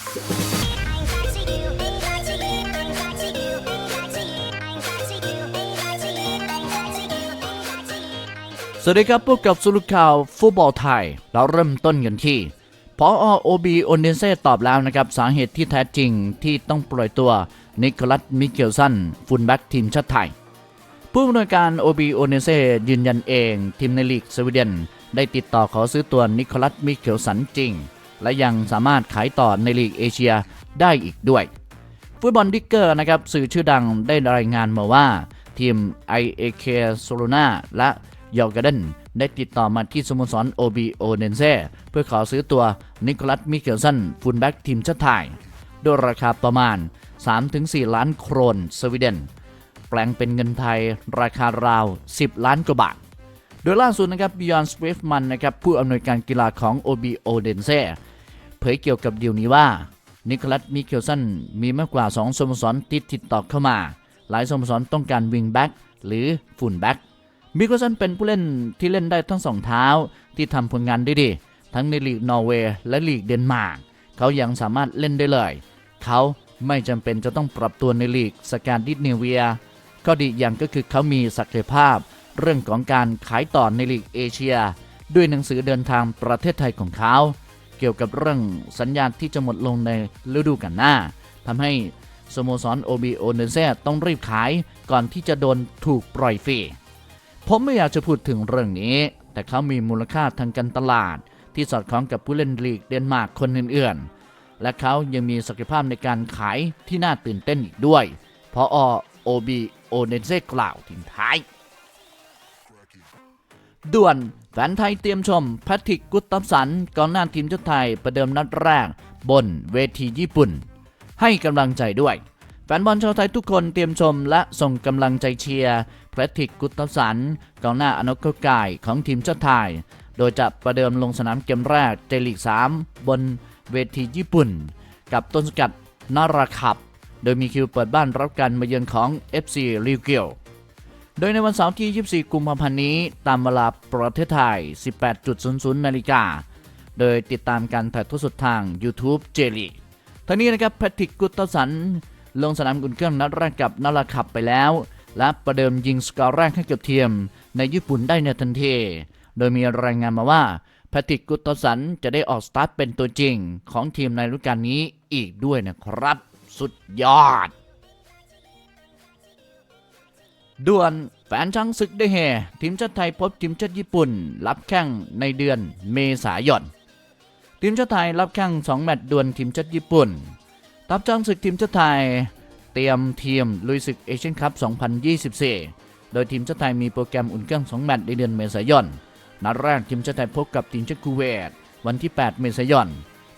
สวัสดีครับพบกับสุรุข่าวฟุตบอลไทย เราเริ่มต้นกันที่พอโอบีโอเนเซ่ตอบแล้วนะครับ สาเหตุที่แท้จริงที่ต้องปล่อยตัวนิโคลัสมิเกลสันฟุนแบ็กทีมชาติไทย ผู้อำนวยการโอบีโอเนเซ่ยืนยันเอง ทีมในลีกสวีเดนได้ติดต่อขอซื้อตัวนิโคลัสมิเกลสันจริง และยังสามารถขายต่อในลีกเอเชียได้อีกด้วย ฟุตบอลดิกเกอร์นะครับสื่อชื่อดังได้รายงานมาว่า ทีม IAK s o l o n a และยอร์กเดนได้ติดต่อมาที่สโมสร OB o n e n s e เพื่อขอซื้อตัวนิโคลัสมิเกลสันฟุนแบ็กทีมชาติไทยด้วยราคาประมาณ 3-4 ล้านโครนสวีเดน แปลงเป็นเงินไทยราคาราว 10 ล้านกว่าบาท โดยล่าสุดนะครับบิยอนสวิฟมันนะครับผู้อำนวยการกีฬาของ OB o d e n s e เผยเกี่ยวกับดีลนี้ว่า นิโคลัสมิเคลสันมีมากกว่า 2สโมสรติดติดต่อเข้ามา หลายสโมสรต้องการวิงแบ็กหรือฟุนแบ็กมิเคลสันเป็นผู้เล่นที่เล่นได้ทั้งสองเท้าที่ทำผลงานได้ดี ทั้งในลีกนอร์เวย์และลีกเดนมาร์กเขายังสามารถเล่นได้เลย เขาไม่จำเป็นจะต้องปรับตัวในลีกสแกนดิเนเวียก็ดีอย่างก็คือเขามีศักยภาพ เรื่องของการขายต่อในลีกเอเชีย ด้วยหนังสือเดินทางประเทศไทยของเขา เกี่ยวกับเรื่องสัญญาณที่จะหมดลงในฤดูกาลหน้าทำให้สโมสรโอบีโอเนเซ่ต้องรีบขายก่อนที่จะโดนถูกปล่อยฟรีผมไม่อยากจะพูดถึงเรื่องนี้ แต่เขามีมูลค่าทางการตลาด ที่สอดคล้องกับผู้เล่นลีกเดนมาร์กคนอื่นๆ และเขายังมีศักยภาพในการขายที่น่าตื่นเต้นอีกด้วยพราะโอบีโอเนเซ่กล่าวทิ้งท้าย ด่วน แฟนไทยเตรียมชมแพทริกกุตตับสันกองหน้าทีมชาติไทยประเดิมนัดแรก บนเวทีญี่ปุ่น ให้กำลังใจด้วย แฟนบอลชาวไทยทุกคนเตรียมชมและส่งกำลังใจเชียร์แพทริกกุตตับสันกองหน้าอนุกกายของทีมชาติไทย โดยจะประเดิมลงสนามเกมแรกเจลีก 3 บนเวทีญี่ปุ่น กับต้นสกัดนาราคับ โดยมีคิวเปิดบ้านรับการมาเยือนของ FC ริวเกียว โดยในวันเสาร์ที่ 24 กุมภาพันธ์นี้ ตามเวลาประเทศไทย 18.00 นาฬิกา โดยติดตามการถ่ายทอดสดทาง YouTube เจลีทั้งนี้นะครับแพทริกกุตตสัน ลงสนามอุ่นเครื่องนัดแรกกับนาราขับไปแล้ว และประเดิมยิงสกอร์แรกให้กับทีมในญี่ปุ่นได้ในทันทีโดยมีรายงานมาว่าแพทริกกุตตสันจะได้ออกสตาร์ทเป็นตัวจริงของทีมในฤดูกาลนี้อีกด้วยนะครับ สุดยอด ด่วนแฟนช้างศึกได้แห่ทีมชาติไทยพบทีมชาติญี่ปุ่น รับแข่งในเดือนเมษายนทีมชาติไทยรับแข่ง2แมตช์ด่วนทีมชาติญี่ปุ่น ทัพช้างศึกทีมชาติไทย เตรียมทีมลุยศึกเอเชียนคัพ 2024 โดยทีมชาติไทยมีโปรแกรมอุ่นเครื่อง2แมตช์ในเดือนเมษายน นัดแรกทีมชาติไทยพบกับทีมชาติคูเวตวันที่ 8 เมษายน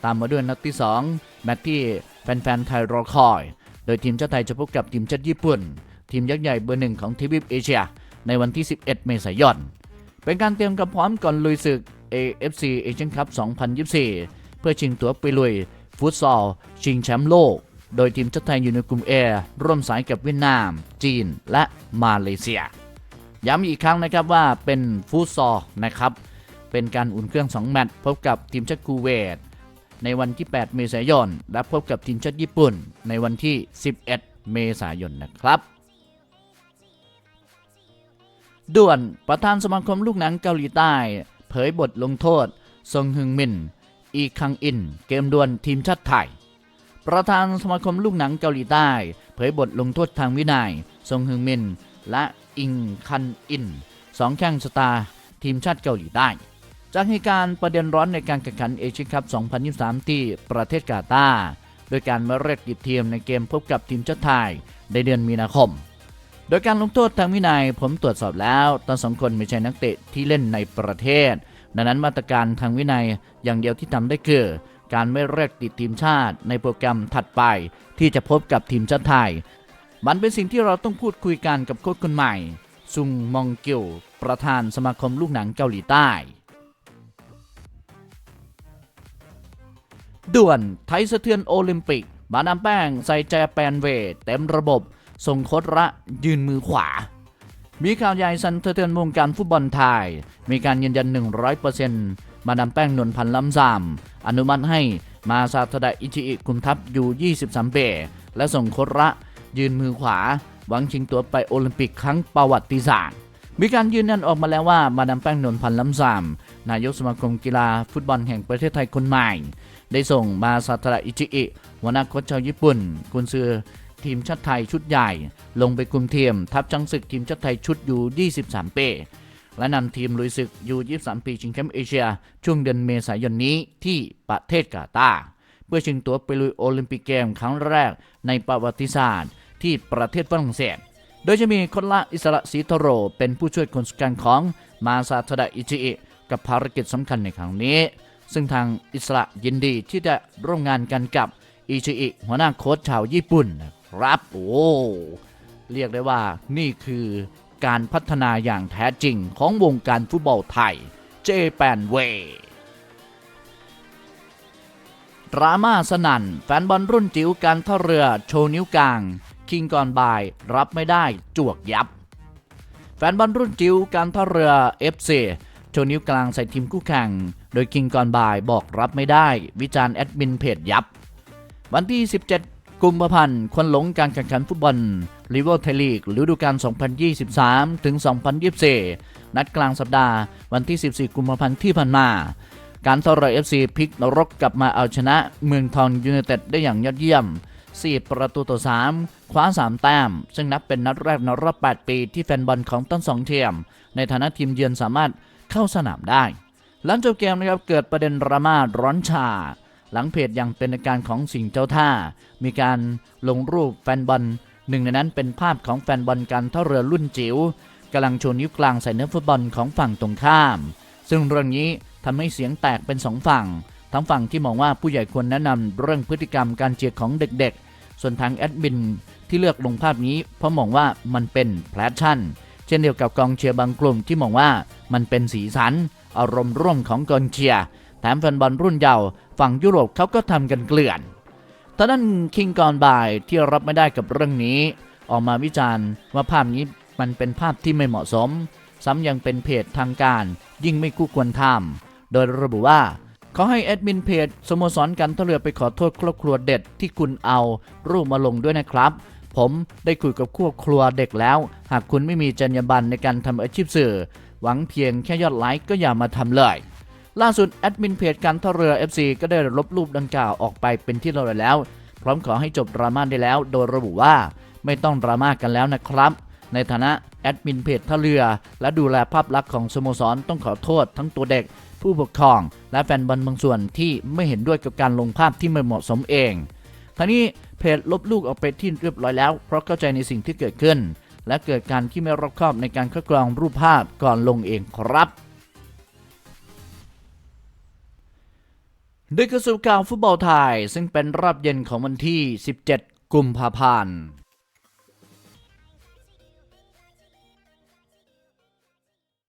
ตามมาด้วยนัดที่ 2 แมตช์ที่แฟนๆไทยรอคอย โดยทีมชาติไทยจะพบกับทีมชาติญี่ปุ่น ทีมยักษ์ใหญ่เบอร์หนึ่งของทวีปเอเชีย ในวันที่ 11 เมษายน เป็นการเตรียมความพร้อมก่อนลุยศึก AFC Asian Cup 2024 เพื่อชิงตั๋วไปลุย ฟุตซอล ชิงแชมป์โลก โดยทีมชาติไทยอยู่ในกลุ่ม A ร่วมสายกับเวียดนาม จีน และมาเลเซีย ย้ำอีกครั้งนะครับว่าเป็นฟุตซอลนะครับเป็นการอุ่นเครื่อง 2 แมตช์พบกับทีมชาติคูเวต ในวันที่ 8 เมษายน และพบกับทีมชาติญี่ปุ่น ในวันที่ 11 เมษายนนะครับ ด่วนประธานสมาคมลูกหนังเกาหลีใต้ เผยบทลงโทษซงฮึงมิน อีคังอิน เกมดวลทีมชาติไทย ประธานสมาคมลูกหนังเกาหลีใต้ เผยบทลงโทษทางวินัยซงฮึงมิน และอิงคันอินสองแข้งสตาร์ทีมชาติเกาหลีใต้ จากเหตุการณ์ประเด็นร้อนในการแข่งขันเอเชียนคัพ 2023 ที่ประเทศกาตาร์โดยการมาเรียกติดทีมในเกมพบกับทีมชาติไทยในเดือนมีนาคม โดยการลงโทษทางวินัยผมตรวจสอบแล้วทั้งสองคนไม่ใช่นักเตะที่เล่นในประเทศ ดังนั้นมาตรการทางวินัยอย่างเดียวที่ทำได้คือการไม่เรียกติดทีมชาติในโปรแกรมถัดไป ที่จะพบกับทีมชาติไทย มันเป็นสิ่งที่เราต้องพูดคุยกันกับโค้ชคนใหม่ ซุงมองเกิลประธานสมาคมลูกหนังเกาหลีใต้ ด่วนไทยสะเทือนโอลิมปิกมาดามแป้งใส่แจแปนเวทเต็มระบบ ส่งโคตระยืนมือขวา มีข่าวใหญ่สั่นเทือนวงการฟุตบอลไทย มีการยืนยัน 100%มาดามแป้งนวลพันธ์ล้ำซาม อนุมัติให้มาซาทดะอิชิอิคุมทัพอยู่ 23 เปและส่งโคตระยืนมือขวา หวังชิงตัวไปโอลิมปิกครั้งประวัติศาสตร์มีการยืนยันออกมาแล้วว่ามาดามแป้งนวลพันธ์ล้ำซาม นายกสมาคมกีฬาฟุตบอลแห่งประเทศไทยคนใหม่ ได้ส่งมาซาทดะอิชิอิหัวหน้าโค้ชชาวญี่ปุ่น กุนซือ ทีมชาติไทยชุดใหญ่ ลงไปคุมทียม ทัพจังศึกทีมชาติไทยชุดยู23เปและนำทีมลุยศึกยู23ปีชิงแชมป์เอเชีย ช่วงเดือนเมษายนนี้ที่ประเทศกาตาร์เพื่อชิงตั๋วไปลุยโอลิมปิกเกมครั้งแรกในประวัติศาสตร์ ที่ประเทศฝรั่งเศส โดยจะมีคนละอิสระศรีโทโร เป็นผู้ช่วยคนสำคัญของมาซาทดะอิจิอิกับภารกิจสำคัญในครั้งนี้ ซึ่งทางอิสระยินดีที่จะร่วมงานกันกับอิจิอิหัวหน้าโค้ชชาวญี่ปุ่น ครับ โอ้เรียกได้ว่านี่คือการพัฒนาอย่างแท้จริงของวงการฟุตบอลไทย เจแปนเวดราม่าสนั่น แฟนบอลรุ่นจิ๋วการท่าเรือ โชว์นิ้วกลาง คิงกอนบายรับไม่ได้จวกยับ แฟนบอลรุ่นจิ๋วการท่าเรือ FC โชว์นิ้วกลางใส่ทีมคู่แข่ง โดยคิงกอนบายบอกรับไม่ได้ วิจารณ์แอดมินเพจยับ วันที่ 17 กุมภาพันธ์คนหลงการแข่งขันฟุตบอลลีเวอร์ไทลีกฤดูกาล 2023 ถึง 2024 นัดกลางสัปดาห์ วันที่ 14 กุมภาพันธ์ที่ผ่านมา การทรายเอฟซีพลิกนรกกลับมาเอาชนะเมืองทองยูไนเต็ดได้อย่างยอดเยี่ยม 4 ประตูต่อ 3 คว้า 3 แต้ม ซึ่งนับเป็นนัดแรกในรอบ 8 ปีที่แฟนบอลของทั้งสองเทียม ในฐานะทีมเยือนสามารถเข้าสนามได้ หลังจบเกมนะครับเกิดประเด็นดราม่าร้อนชา หลังเพจอย่างเป็นอาการของสิ่งเจ้าท่า มีการลงรูปแฟนบอลหนึ่งในนั้นเป็นภาพของแฟนบอลการท่าเรือรุ่นจิ๋วกำลังชว์นิ้วกลางใส่เนื้อฟุตบอลของฝั่งตรงข้าม ซึ่งเรื่องนี้ทำให้เสียงแตกเป็นสองฝั่ง ทั้งฝั่งที่มองว่าผู้ใหญ่ควรแนะนำเรื่องพฤติกรรมการเชียร์ของเด็กๆ ส่วนทางแอดมินที่เลือกลงภาพนี้ เพราะมองว่ามันเป็นแพลชั่น เช่นเดียวกับกองเชียร์บางกลุ่มที่มองว่ามันเป็นสีสัน อารมณ์ร่วมของกองเชียร์ แถมแฟนบอลรุ่นเยาว์ฝั่งยุโรปเขาก็ทำกันเกลื่อนทางด้านคิงกอนบายที่รับไม่ได้กับเรื่องนี้ ออกมาวิจารณ์ว่าภาพนี้มันเป็นภาพที่ไม่เหมาะสม ซ้ำยังเป็นเพจทางการยิ่งไม่คู่ควรทำโดยระบุว่าเขาให้แอดมินเพจสโมสรการท่าเรือไปขอโทษครอบครัวเด็ดที่คุณเอารูปมาลงด้วยนะครับ ผมได้คุยกับครอบครัวเด็กแล้ว หากคุณไม่มีจรรยาบรรณในการทำอาชีพสื่อ หวังเพียงแค่ยอดไลค์ก็อย่ามาทำเลย ล่าสุดแอดมินเพจการท่าเรือ FC ก็ได้ลบรูปดังกล่าวออกไปเป็นที่เรียบร้อยแล้ว พร้อมขอให้จบดราม่าได้แล้ว โดยระบุว่าไม่ต้องดราม่ากันแล้วนะครับ ในฐานะแอดมินเพจท่าเรือ และดูแลภาพลักษณ์ของสโมสรต้องขอโทษทั้งตัวเด็ก ผู้ปกครอง และแฟนบอลบางส่วนที่ไม่เห็นด้วยกับการลงภาพที่ไม่เหมาะสมเองทั้งนี้เพจลบลูกออกไปที่เรียบร้อยแล้ว เพราะเข้าใจในสิ่งที่เกิดขึ้น และเกิดการที่ไม่รอบคอบในการคัดกรองรูปภาพก่อนลงเองครับ ด้วยกระสุนข่ารฟุตบอลไทย ซึ่งเป็นรอบเย็นของวันที่ 17 กุมภาพันธ์